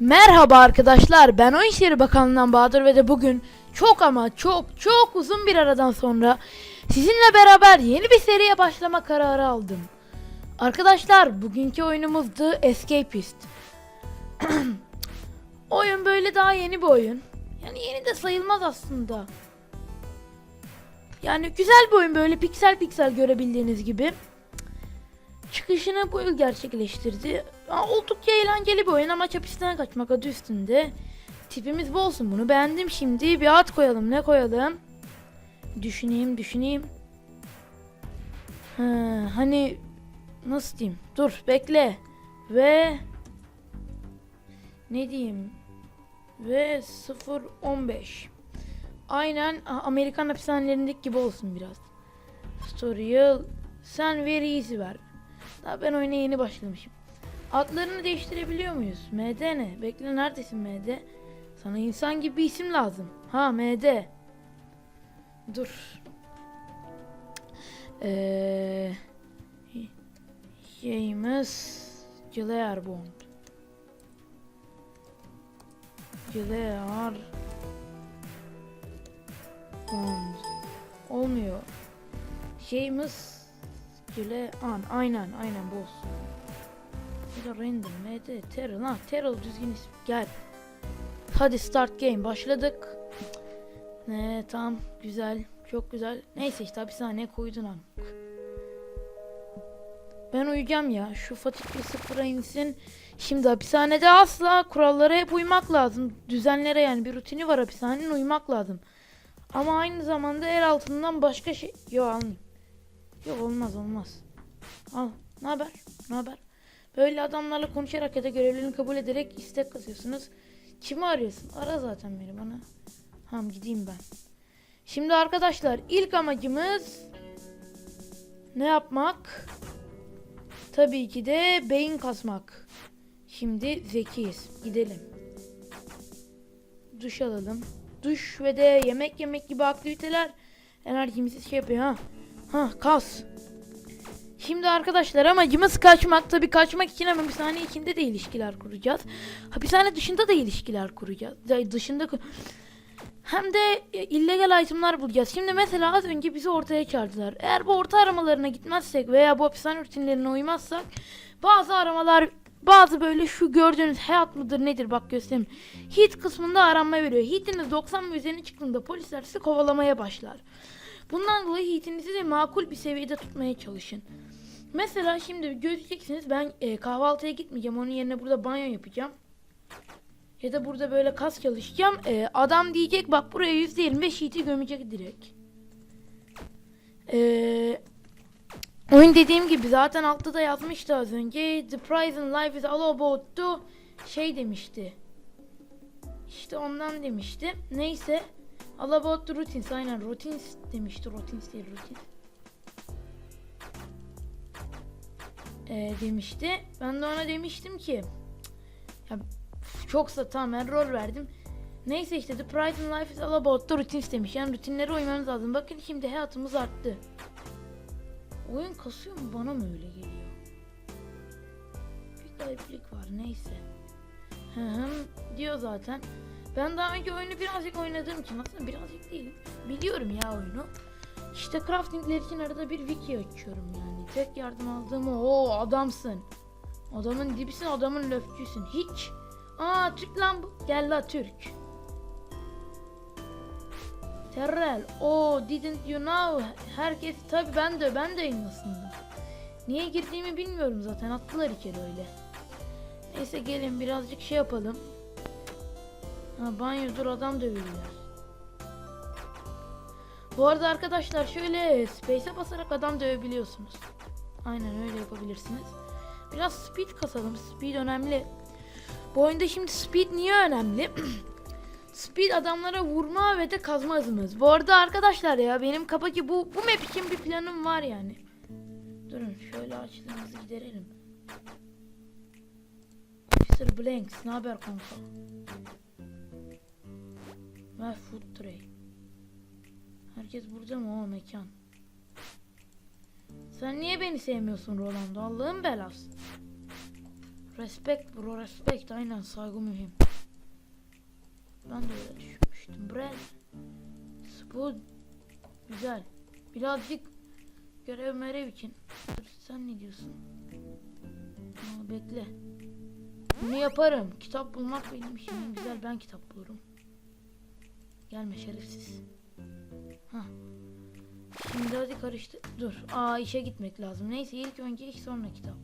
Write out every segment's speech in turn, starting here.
Merhaba arkadaşlar ben Oyun İşleri Bakanlığı'ndan Bahadır ve de bugün çok ama çok çok uzun bir aradan sonra sizinle beraber yeni bir seriye başlama kararı aldım. Arkadaşlar bugünkü oyunumuz The Escapist. oyun böyle daha yeni bir oyun. Yani yeni de sayılmaz aslında. Yani güzel bir oyun böyle piksel piksel görebildiğiniz gibi. Çıkışını bu yıl gerçekleştirdi. Oldukça eğlenceli bir oyun ama hapisten kaçmak adı üstünde. Tipimiz bu olsun bunu beğendim şimdi. Bir at koyalım ne koyalım? Düşüneyim düşüneyim. Ha, hani nasıl diyeyim? Dur bekle. Ve ne diyeyim? Ve 015. Aynen Amerikan hapishanelerindeki gibi olsun biraz. Story'ı sen very easy ver. Daha ben oyuna yeni başlamışım. Adlarını değiştirebiliyor muyuz? MD ne? Bekle neredesin MD? Sana insan gibi bir isim lazım. Ha MD. Dur. Eee James Gilearbond. Gilear Bond. Olmuyor. James Gilean. Aynen aynen bu olsun. Bir de random MD Terrell ha Terrell düzgün isim. Gel. Hadi start game başladık. Ne tamam güzel çok güzel. Neyse işte hapishaneye koydun am. Ben uyuyacağım ya. Şu Fatih bir sıfıra insin. Şimdi hapishanede asla kurallara hep uymak lazım. Düzenlere yani bir rutini var hapishanenin uymak lazım. Ama aynı zamanda el altından başka şey... Yok almayayım. Yok olmaz olmaz. Al. Ne haber? Ne haber? Böyle adamlarla konuşarak ya da görevlerini kabul ederek istek kasıyorsunuz. Kimi arıyorsun? Ara zaten beni bana. Tamam gideyim ben. Şimdi arkadaşlar ilk amacımız ne yapmak? Tabii ki de beyin kasmak. Şimdi zekiyiz. Gidelim. Duş alalım. Duş ve de yemek yemek gibi aktiviteler enerjimizi şey yapıyor ha. Ha kas. Şimdi arkadaşlar amacımız kaçmak. Tabii kaçmak için ama hapishane içinde de ilişkiler kuracağız. Hapishane dışında da ilişkiler kuracağız. Ya Dışında hem de e, illegal itemlar bulacağız. Şimdi mesela az önce bizi ortaya çağırdılar. Eğer bu orta aramalarına gitmezsek veya bu hapishane rutinlerine uymazsak bazı aramalar bazı böyle şu gördüğünüz hayat mıdır nedir bak göstereyim. Hit kısmında aranma veriyor. Hitiniz 90 ve üzerine çıktığında polisler sizi kovalamaya başlar. Bundan dolayı hitinizi de makul bir seviyede tutmaya çalışın. Mesela şimdi göreceksiniz ben e, kahvaltıya gitmeyeceğim. Onun yerine burada banyo yapacağım. Ya da burada böyle kas çalışacağım. E, adam diyecek bak buraya %25 hiti gömecek direkt. E, oyun dediğim gibi zaten altta da yazmıştı az önce. The prize in life is all about to şey demişti. İşte ondan demişti. Neyse. All about the routines. Aynen routines demişti. Routines değil routines. Ee, demişti. Ben de ona demiştim ki ya çoksa tamam ben rol verdim. Neyse işte the price in life is all about the routines demiş. Yani rutinlere uymanız lazım. Bakın şimdi hayatımız arttı. Oyun kasıyor mu bana mı öyle geliyor? Bir gariplik var neyse. Hı hı diyor zaten. Ben daha önce oyunu birazcık oynadığım için aslında birazcık değil. Biliyorum ya oyunu. İşte craftingler için arada bir wiki açıyorum yani. Tek yardım aldığım o. Adamsın. Adamın dibisin adamın löfçüsün. Hiç. Aa Türk lan bu. Gel la Türk. Terrell. Oh didn't you know? Herkes tabi ben de ben de yayınlasındım. Niye girdiğimi bilmiyorum zaten. Attılar içeri öyle. Neyse gelin birazcık şey yapalım. Ha banyo dur adam dövüyorlar. Bu arada arkadaşlar şöyle space'e basarak adam dövebiliyorsunuz. Aynen öyle yapabilirsiniz. Biraz speed kasalım. Speed önemli. Bu oyunda şimdi speed niye önemli? speed adamlara vurma ve de kazma hızımız. Bu arada arkadaşlar ya benim kafaki bu bu map için bir planım var yani. Durun şöyle açtığımızı giderelim. Officer Blanks ne haber kanka? Ve food tray. Herkes burada mı o mekan? Sen niye beni sevmiyorsun Rolando? Allah'ın belası. Respect bro respect aynen saygı mühim. Ben de öyle düşünmüştüm. Brad. Spoon. Güzel. Birazcık görev merev için. Sen ne diyorsun? Aa, bekle. Bunu yaparım. Kitap bulmak benim işim. Güzel ben kitap bulurum. Gelme şerefsiz. Hah. Şimdi hadi karıştı. Dur. Aa işe gitmek lazım. Neyse ilk önce iş sonra kitap.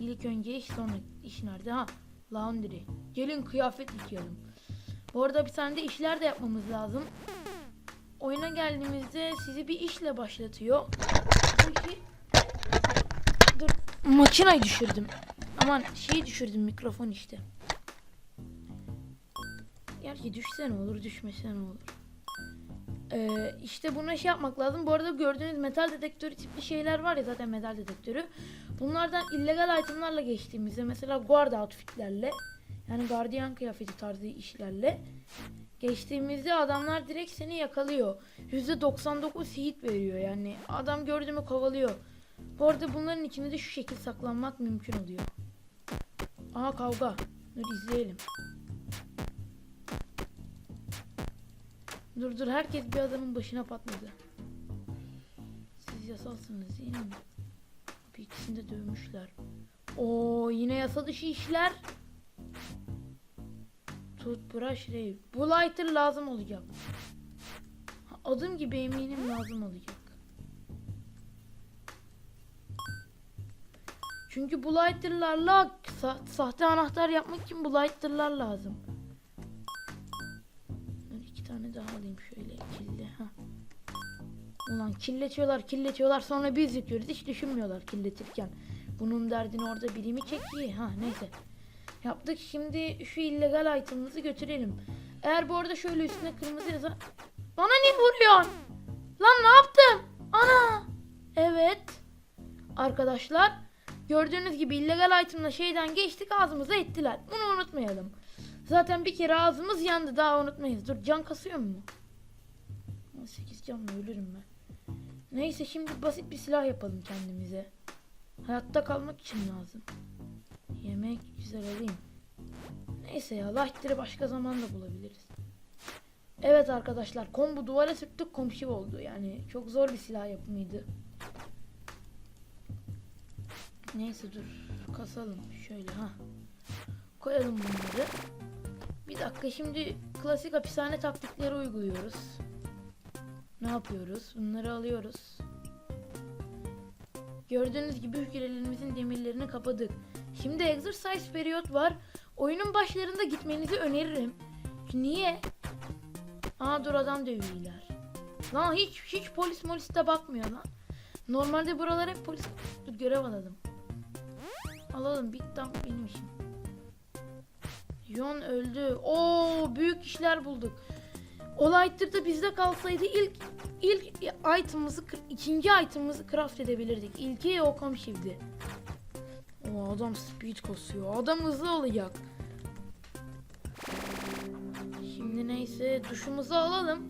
İlk önce iş sonra iş nerede? Ha. Laundry. Gelin kıyafet yıkayalım. Bu arada bir tane de işler de yapmamız lazım. Oyuna geldiğimizde sizi bir işle başlatıyor. Peki. Dur. Makinayı düşürdüm. Aman şeyi düşürdüm mikrofon işte. Gerçi düşse ne olur düşmese ne olur. Ee, işte buna şey yapmak lazım. Bu arada gördüğünüz metal dedektörü tipli şeyler var ya zaten metal dedektörü. Bunlardan illegal itemlarla geçtiğimizde mesela guard outfitlerle yani gardiyan kıyafeti tarzı işlerle geçtiğimizde adamlar direkt seni yakalıyor. %99 hit veriyor yani. Adam gördü mü kovalıyor. Bu arada bunların içinde de şu şekil saklanmak mümkün oluyor. Aha kavga. Dur izleyelim. Dur dur herkes bir adamın başına patladı. Siz yasalsınız değil mi? Bir ikisini de dövmüşler. Oo yine yasa dışı işler. Toothbrush Ray. Bu lighter lazım olacak. Adım gibi eminim lazım olacak. Çünkü bu lighterlarla sa- sahte anahtar yapmak için bu lighterlar lazım. Tane daha alayım şöyle killi. Ha. Ulan kirletiyorlar kirletiyorlar sonra biz yıkıyoruz. Hiç düşünmüyorlar kirletirken. Bunun derdini orada biri mi çekiyor? Ha neyse. Yaptık şimdi şu illegal item'ımızı götürelim. Eğer bu arada şöyle üstüne kırmızı yazar. Bana ne vuruyorsun? Lan ne yaptım? Ana. Evet. Arkadaşlar gördüğünüz gibi illegal item'la şeyden geçtik ağzımıza ettiler. Bunu unutmayalım. Zaten bir kere ağzımız yandı daha unutmayız. Dur can kasıyor mu? 8 canla ölürüm ben. Neyse şimdi basit bir silah yapalım kendimize. Hayatta kalmak için lazım. Yemek güzel alayım. Neyse ya Lighter'ı başka zaman da bulabiliriz. Evet arkadaşlar kombu duvara sürttük komşu oldu. Yani çok zor bir silah yapımıydı. Neyse dur kasalım şöyle ha. Koyalım bunları. Bir dakika şimdi klasik hapishane taktikleri uyguluyoruz. Ne yapıyoruz? Bunları alıyoruz. Gördüğünüz gibi hücrelerimizin demirlerini kapadık. Şimdi exercise periyot var. Oyunun başlarında gitmenizi öneririm. Niye? Aa dur adam dövüyorlar. Lan hiç hiç polis molis de bakmıyor lan. Normalde buralar hep polis. Dur görev alalım. Alalım bit tam benim işim. John öldü. Oo büyük işler bulduk. Olaytır bizde kalsaydı ilk ilk item'ımızı ikinci item'ımızı craft edebilirdik. İlki o komşivdi. O adam speed kasıyor. Adam hızlı olacak. Şimdi neyse duşumuzu alalım.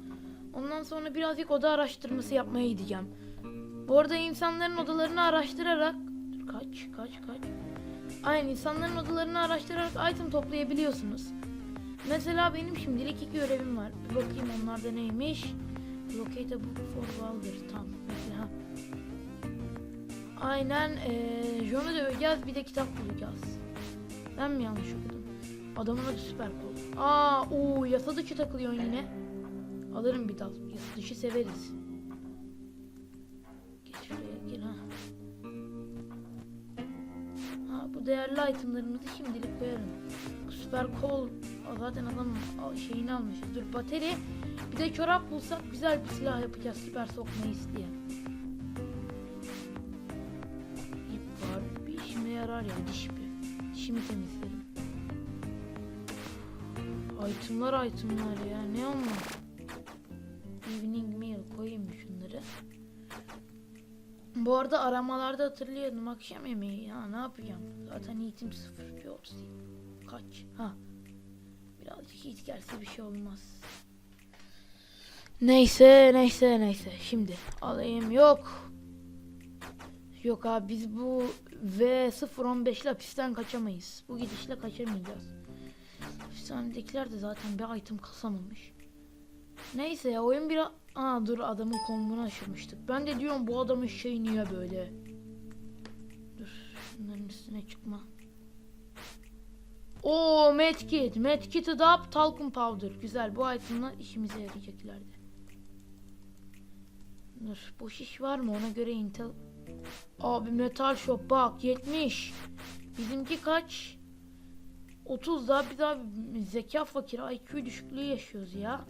Ondan sonra birazcık oda araştırması yapmaya gideceğim. Bu arada insanların odalarını araştırarak Dur, kaç kaç kaç. Aynen insanların odalarını araştırarak item toplayabiliyorsunuz. Mesela benim şimdilik iki görevim var. Bir bakayım onlar da neymiş. Locate a book for Walder. Tamam. Mesela. Aynen. Ee, John'u döveceğiz. Bir de kitap bulacağız. Ben mi yanlış okudum? Adamın adı süper kol. Aa, o yasa dışı takılıyor yine. Alırım bir dal. Yasa dışı severiz. Bu değerli itemlarımızı şimdilik koyarım. Bu süper kol zaten adam şeyini almış. Dur bateri. Bir de çorap bulsak güzel bir silah yapacağız süper sokmayı isteyen. İp var. Bir işime yarar ya diş bir. Dişimi temizlerim. Itemlar itemlar ya ne onlar? Bu arada aramalarda hatırlıyordum akşam yemeği ya ne yapacağım? Zaten eğitim sıfır bir Kaç? Ha. Birazcık hiç gelse bir şey olmaz. Neyse neyse neyse. Şimdi alayım yok. Yok abi biz bu V015 ile hapisten kaçamayız. Bu gidişle kaçamayacağız. Hapishanedekiler de zaten bir item kasamamış. Neyse ya oyun bir... Aa dur adamın kombunu aşırmıştık. Ben de diyorum bu adamın şey niye böyle. Dur şunların üstüne çıkma. Oo medkit. Medkit adopt talcum powder. Güzel bu itemler işimize yarayacak ileride. Dur boş iş var mı ona göre intel Abi metal shop bak 70. Bizimki kaç? 30 daha bir daha zeka fakir IQ düşüklüğü yaşıyoruz ya.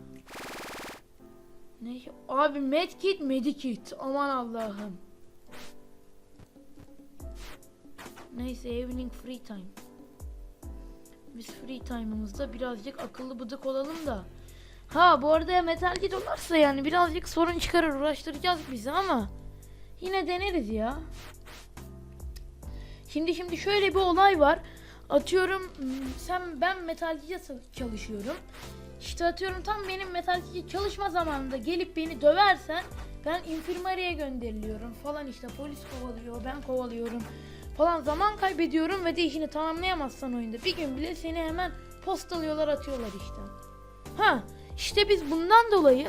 Ne? Abi medkit medikit aman Allah'ım. Neyse evening free time. Biz free time'ımızda birazcık akıllı bıdık olalım da. Ha bu arada metal git olursa yani birazcık sorun çıkarır uğraştıracağız bizi ama yine deneriz ya. Şimdi şimdi şöyle bir olay var. Atıyorum sen ben metalcice çalışıyorum. İşte atıyorum tam benim metalcice çalışma zamanında gelip beni döversen ben infirmariye gönderiliyorum falan işte polis kovalıyor ben kovalıyorum falan zaman kaybediyorum ve de işini tamamlayamazsan oyunda bir gün bile seni hemen postalıyorlar atıyorlar işte. Ha işte biz bundan dolayı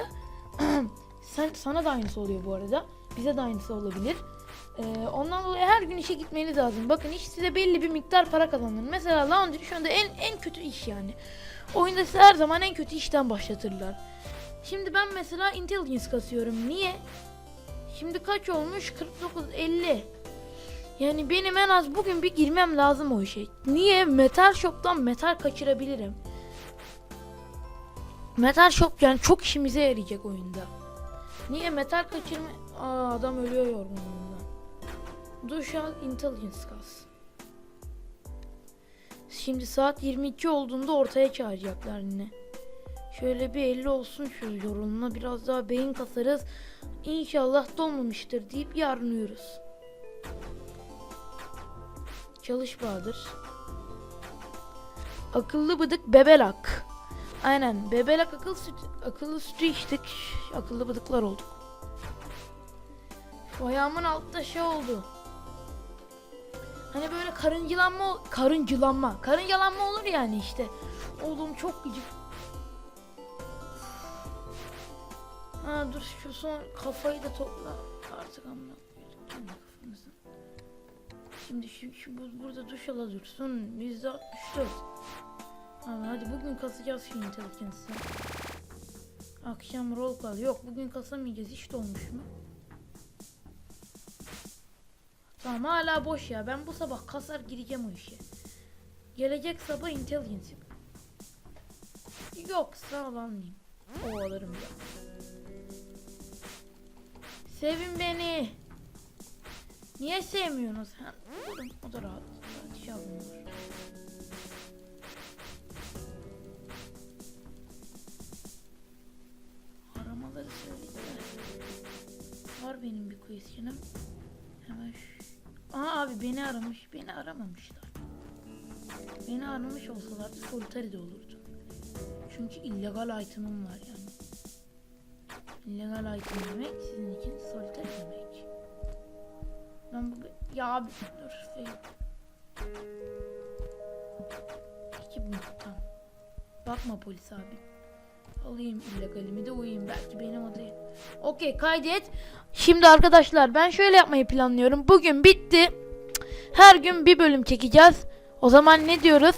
sen sana da aynısı oluyor bu arada. Bize de aynısı olabilir. Ee, ondan dolayı her gün işe gitmeniz lazım. Bakın iş size belli bir miktar para kazandırır. Mesela laundry şu anda en en kötü iş yani. Oyunda size her zaman en kötü işten başlatırlar. Şimdi ben mesela intelligence kasıyorum. Niye? Şimdi kaç olmuş? 49 50. Yani benim en az bugün bir girmem lazım o işe. Niye? Metal shop'tan metal kaçırabilirim. Metal shop yani çok işimize yarayacak oyunda. Niye metal kaçırma? Aa adam ölüyor yorgunluğundan. Duş al intelligence kas. Şimdi saat 22 olduğunda ortaya çağıracaklar yine. Şöyle bir 50 olsun şu yorulma biraz daha beyin kasarız. İnşallah dolmamıştır deyip yarın uyuruz. Çalış Bahadır. Akıllı bıdık bebelak. Aynen bebelak akıl sütü, akıllı sütü içtik. Akıllı bıdıklar olduk. Şu ayağımın altta şey oldu. Hani böyle karıncılanma, karıncılanma, karıncalanma olur yani işte. Oğlum çok. Ha dur şu son kafayı da topla artık amına kafamızı. Şimdi şu, şu bu- burada duş ala dursun. Bizde 64. Abi hadi bugün kasacağız şu intelligence'ı. Akşam roll call. Yok bugün kasamayacağız. Hiç dolmuş mu? Tamam hala boş ya. Ben bu sabah kasar gireceğim o işe. Gelecek sabah intelligence yap. Yoksa alanlayayım. O alırım ya. Sevin beni. Niye sevmiyorsunuz? Ha, oğlum, o da rahat. rahat iş almıyor. Aramaları söylediler. Var benim bir question'ım. Hemen şu... Aa abi beni aramış. Beni aramamışlar. Beni aramış olsalardı solitary olurdu. Çünkü illegal item'ım var yani. İllegal item demek sizin için solitary demek. Ben bu... Ya abi dur. fail. İki bu tamam. Bakma polis abi. Alayım illegalimi de uyuyayım belki benim adayım. Okey kaydet. Şimdi arkadaşlar ben şöyle yapmayı planlıyorum. Bugün bitti. Her gün bir bölüm çekeceğiz. O zaman ne diyoruz?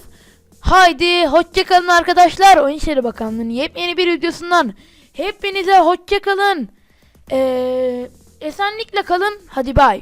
Haydi hoşçakalın arkadaşlar. Oyun İşleri Bakanlığı'nın yepyeni bir videosundan. Hepinize hoşçakalın. Ee, esenlikle kalın. Hadi bay.